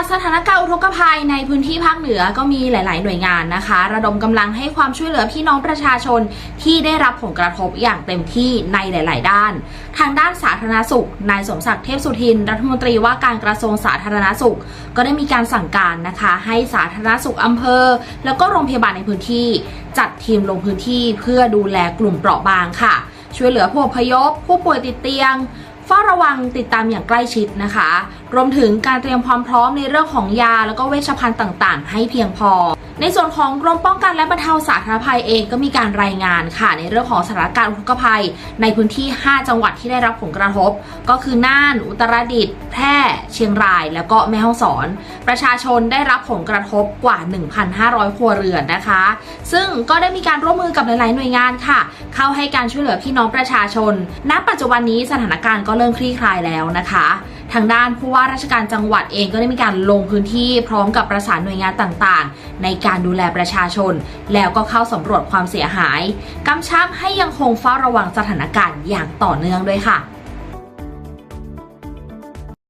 จากสถานการณ์อุทกภัยในพื้นที่ภาคเหนือก็มีหลาย ๆ หน่วยงานนะคะ ระดมกำลังให้ความช่วยเหลือพี่น้องประชาชนที่ได้รับผลกระทบอย่างเต็มที่ในหลาย ๆ ด้าน ทางด้านสาธารณสุข นายสมศักดิ์เทพสุทิน รัฐมนตรีว่าการกระทรวงสาธารณสุข ก็ได้มีการสั่งการนะคะ ให้สาธารณสุขอำเภอ แล้วก็โรงพยาบาลในพื้นที่ จัดทีมลงพื้นที่เพื่อดูแลกลุ่มเปราะบางค่ะ ช่วยเหลือผู้พยพผู้ป่วยติดเตียงเฝ้าระวังติดตามอย่างใกล้ชิดนะคะ รวมถึงการเตรียมความพร้อมในเรื่องของยาแล้วก็เวชภัณฑ์ต่างๆ ให้เพียงพอ ในส่วนของกรมป้องกันและบรรเทาสาธารณภัยเองก็มีการรายงานค่ะ ในเรื่องของสถานการณ์อุทกภัย ในพื้นที่ 5 จังหวัดที่ได้รับผลกระทบ ก็คือน่าน อุตรดิตถ์แพร่ เชียงราย แล้วก็แม่ฮ่องสอน ประชาชนได้รับผลกระทบกว่า 1,500 ครัวเรือนนะคะ ซึ่งก็ได้มีการร่วมมือกับหลายๆหน่วยงานค่ะ เข้าให้การช่วยเหลือพี่น้องประชาชน ณ ปัจจุบันนี้สถานการณ์ก็เริ่มคลี่คลายแล้วนะคะ ทางด้านผู้ว่าราชการจังหวัดเองก็ได้มีการลงพื้นที่พร้อมกับประสานหน่วยงานต่างๆ ในการดูแลประชาชน แล้วก็เข้าสำรวจความเสียหายกำชับให้ยังคงเฝ้าระวังสถานการณ์อย่างต่อเนื่องด้วยค่ะ